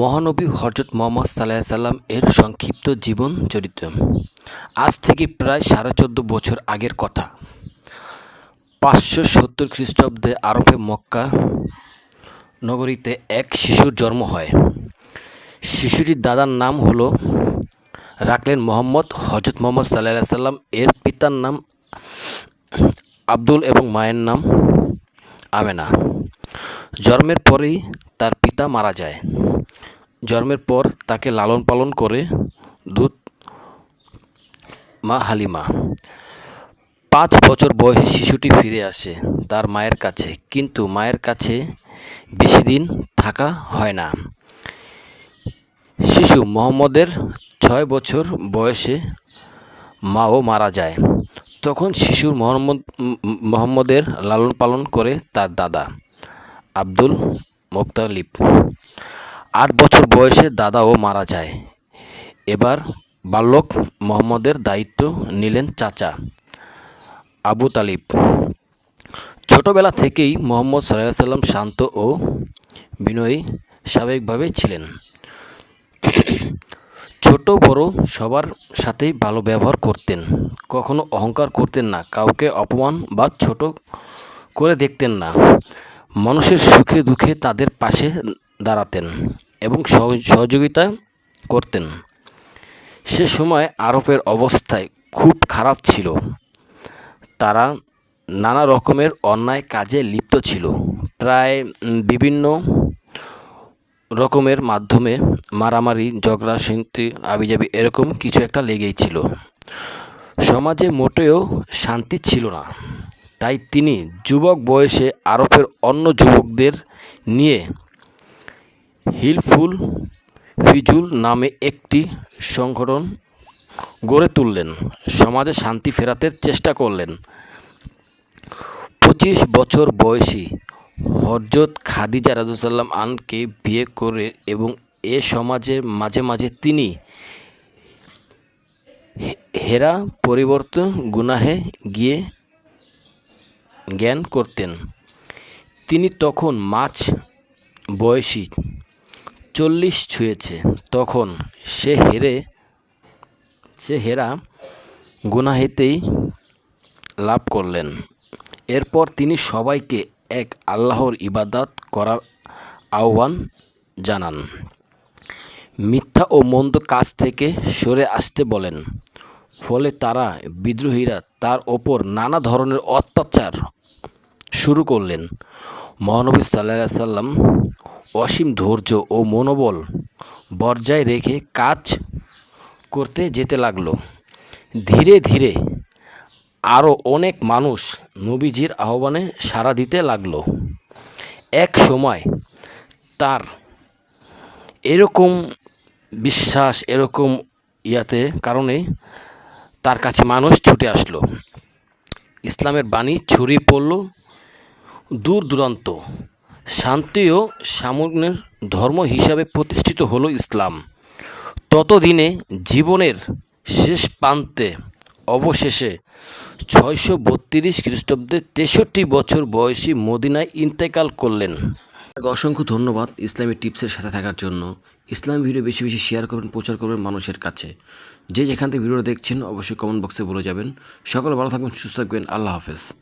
মহানবী হজরত মোহাম্মদ সাল্লাহ সাল্লাম এর সংক্ষিপ্ত জীবন চরিত্র। আজ থেকে প্রায় সাড়ে চোদ্দ বছর আগের কথা। পাঁচশো সত্তর খ্রিস্টাব্দে আরবে মক্কা নগরীতে এক শিশুর জন্ম হয়। শিশুটির দাদার নাম হলো, রাখলেন মোহাম্মদ হজরত মোহাম্মদ সাল্লাহ সাল্লাম। এর পিতার নাম আব্দুল এবং মায়ের নাম আমেনা। জন্মের পরেই তার পিতা মারা যায়। জন্মের পর তাকে লালন পালন করে দুধ মা হালিমা। পাঁচ বছর বয়সে শিশুটি ফিরে আসে তার মায়ের কাছে, কিন্তু মায়ের কাছে বেশি দিন থাকা হয় না। শিশু মোহাম্মদের ছয় বছর বয়সে মাও মারা যায়। তখন শিশুর মোহাম্মদ, মোহাম্মদের লালন পালন করে তার দাদা আব্দুল মোক্তালিব আট বছর বয়সে দাদাও মারা যায়। এবার বালক মোহাম্মদের দায়িত্ব নিলেন চাচা আবু তালিব। ছোটবেলা থেকেই মোহাম্মদ সাল্লাহ সাল্লাম শান্ত ও বিনয়ী স্বাভাবিকভাবে ছিলেন। ছোট বড় সবার সাথেই ভালো ব্যবহার করতেন। কখনো অহংকার করতেন না, কাউকে অপমান বা ছোট করে দেখতেন না। মানুষের সুখে দুঃখে তাদের পাশে দাঁড়াতেন। এবং সহযোগিতা করতেন। সে সময় আরবের অবস্থায় খুব খারাপ ছিল। তারা নানা রকমের অন্যায় কাজে লিপ্ত ছিল। প্রায় বিভিন্ন রকমের মাধ্যমে মারামারি, ঝগড়া শিন্তি আবিজাবি এরকম কিছু একটা লেগেই ছিল। সমাজে মোটেও শান্তি ছিল না। তাই তিনি যুবক বয়সে আরবের অন্য যুবকদের নিয়ে হিলফুল ফিজুল নামে একটি সংগঠন গড়ে তুললেন। সমাজে শান্তি ফেরাতে চেষ্টা করলেন। পঁচিশ বছর বয়সী হজরত খাদিজা রাজুসাল্লাম আনকে বিয়ে করে এবং এ সমাজের মাঝে মাঝে তিনি হেরা পরিবর্তন গুনাহে গিয়ে জ্ঞান করতেন। তিনি তখন মাছ বয়সী চল্লিশ ছুঁয়েছে। তখন সে হেরে, সে হেরা গুনাহেতেই লাভ করলেন। এরপর তিনি সবাইকে এক আল্লাহর ইবাদত করার আহ্বান জানান। মিথ্যা ও মন্দ কাজ থেকে সরে আসতে বলেন। ফলে তারা বিদ্রোহীরা তার ওপর নানা ধরনের অত্যাচার শুরু করলেন। মহানবী সাল্লাহ সাল্লাম অসীম ধৈর্য ও মনোবল বর্জায় রেখে কাজ করতে যেতে লাগল। ধীরে ধীরে আরও অনেক মানুষ নবীজির আহ্বানে সাড়া দিতে লাগল। এক সময় তার এরকম বিশ্বাস, এরকম ইয়াতে কারণে তার কাছে মানুষ ছুটে আসলো। ইসলামের বাণী ছড়িয়ে পড়ল দূর দূরান্ত। শান্তি ও সামগ্রের ধর্ম হিসাবে প্রতিষ্ঠিত হলো ইসলাম। ততদিনে জীবনের শেষ প্রান্তে অবশেষে ছয়শো বত্রিশ খ্রিস্টাব্দে তেষট্টি বছর বয়সী মদিনায় ইন্তেকাল করলেন। অসংখ্য ধন্যবাদ ইসলামী টিপসের সাথে থাকার জন্য। ইসলাম ভিডিও বেশি বেশি শেয়ার করবেন, প্রচার করবেন মানুষের কাছে। যে যেখান থেকে ভিডিওটা দেখছেন, অবশ্যই কমেন্ট বক্সে বলে যাবেন। সকলে ভালো থাকবেন, সুস্থ থাকবেন। আল্লাহ হাফেজ।